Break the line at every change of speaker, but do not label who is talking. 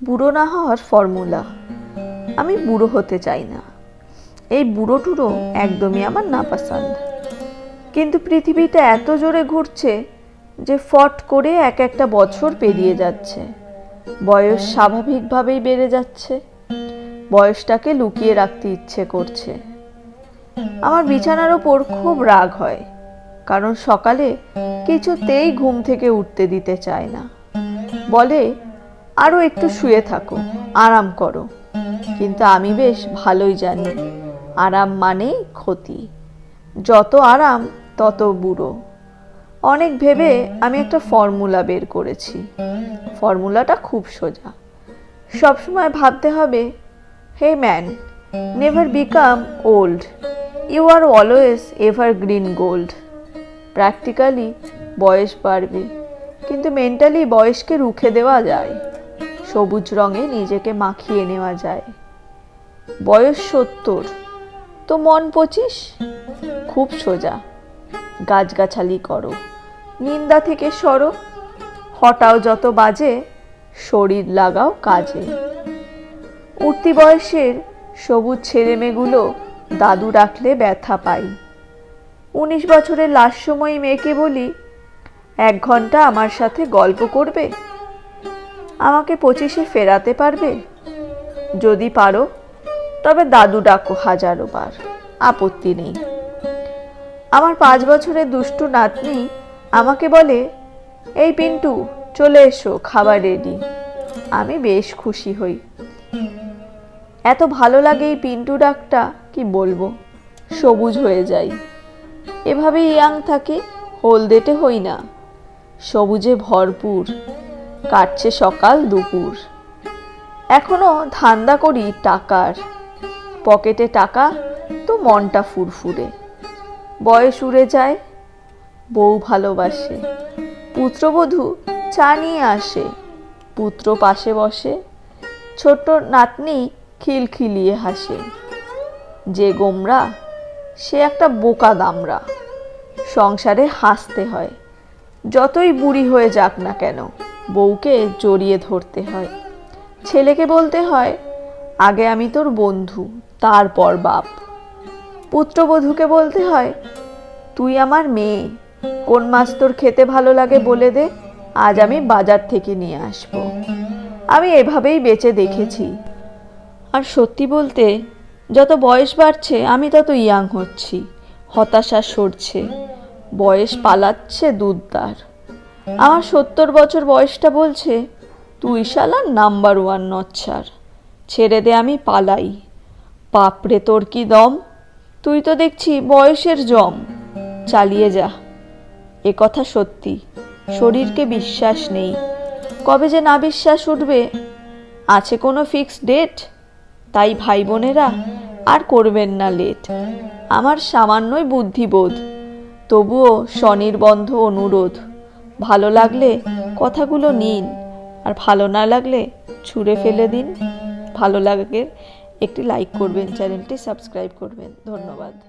বুড়ো না হওয়ার ফর্মুলা। আমি বুড়ো হতে চাই না। এই বুড়ো টুড়ো একদমই আমার না পছন্দ কিন্তু পৃথিবীটা এত জোরে ঘুরছে যে ফট করে এক একটা বছর পেরিয়ে যাচ্ছে। বয়স স্বাভাবিকভাবেই বেড়ে যাচ্ছে। বয়সটাকে লুকিয়ে রাখতে ইচ্ছে করছে। আমার বিছানার ওপর খুব রাগ হয়, কারণ সকালে কিছুতেই ঘুম থেকে উঠতে দিতে চায় না। বলে আরও একটু শুয়ে থাকো, আরাম করো। কিন্তু আমি বেশ ভালোই জানি, আরাম মানেই ক্ষতি। যত আরাম, তত বুড়ো। অনেক ভেবে আমি একটা ফর্মুলা বের করেছি। ফর্মুলাটা খুব সোজা। সবসময় ভাবতে হবে, hey man, never become old. You are always ever green gold. Practically বয়স বাড়বে, কিন্তু মেন্টালি বয়সকে রুখে দেওয়া যায়। সবুজ রঙে নিজেকে মাখিয়ে নেওয়া যায়। বয়স সত্তর, তো মন পঁচিশ? খুব সোজা। গাছগাছালি করো, নিন্দা থেকে সরো, হটাও যত বাজে, শরীর লাগাও কাজে। উঠতি বয়সের সবুজ ছেলেমেয়েগুলো দাদু রাখলে ব্যথা পাই। উনিশ বছরের লাস্ট সময় মেয়েকে বলি, এক ঘণ্টা আমার সাথে গল্প করবে? আমাকে পঁচিশে ফেরাতে পারবে? যদি পারো, তবে দাদু ডাকো হাজারো বার। আপত্তি নেই। আমার পাঁচ বছরের দুষ্টু নাতনি আমাকে বলে, এই পিন্টু, চলে এসো, খাবার রেডি আমি বেশ খুশি হই। এত ভালো লাগে এই পিন্টু ডাকটা, কি বলব? সবুজ হয়ে যাই। এভাবে ইয়াং থাকি, হলদেটে হই না। সবুজে ভরপুর। কাটছে সকাল দুপুর। এখনও ধান্দা করি টাকার। পকেটে টাকা তো মনটা ফুরফুরে। বয়স উড়ে যায়, বউ ভালোবাসে। পুত্রবধূ চা নিয়ে আসে। পুত্র পাশে বসে, ছোট্ট নাতনি খিলখিলিয়ে হাসে। যে গোমরা, সে একটা বোকা দামরা। সংসারে হাসতে হয়, যতই বুড়ি হয়ে যাক না কেন। বউকে জড়িয়ে ধরতে হয়। ছেলেকে বলতে হয়, আগে আমি তোর বন্ধু, তারপর বাপ। পুত্রবধূকে বলতে হয়, তুই আমার মেয়ে, কোন মাছ তোর খেতে ভালো লাগে বলে দে, আজ আমি বাজার থেকে নিয়ে আসব। আমি এভাবেই বেঁচে দেখেছি। আর সত্যি বলতে, যত বয়স বাড়ছে, আমি তত ইয়াং হচ্ছি। হতাশা সরছে। বয়স পালাচ্ছে দুধদার। আমার সত্তর বছর বয়সটা বলছে, তুই শালা নাম্বার ওয়ান নচ্ছার। ছেড়ে দে, আমি পালাই। বাপরে, তোর কি দম? তুই তো দেখছি বয়সের জম। চালিয়ে যা। এ কথা সত্যি। শরীরকে বিশ্বাস নেই। কবে যে না বিশ্বাস উঠবে, আছে কোনো ফিক্সড ডেট? তাই ভাই বোনেরা আর করবেন না লেট। আমার সামান্যই বুদ্ধিবোধ। তবুও স্বনির্বন্ধ অনুরোধ। ভালো লাগলে কথাগুলো নিন, আর ভালো না লাগলে ছুঁড়ে ফেলে দিন। ভালো লাগে একটি লাইক করবেন, চ্যানেলটি সাবস্ক্রাইব করবেন। ধন্যবাদ।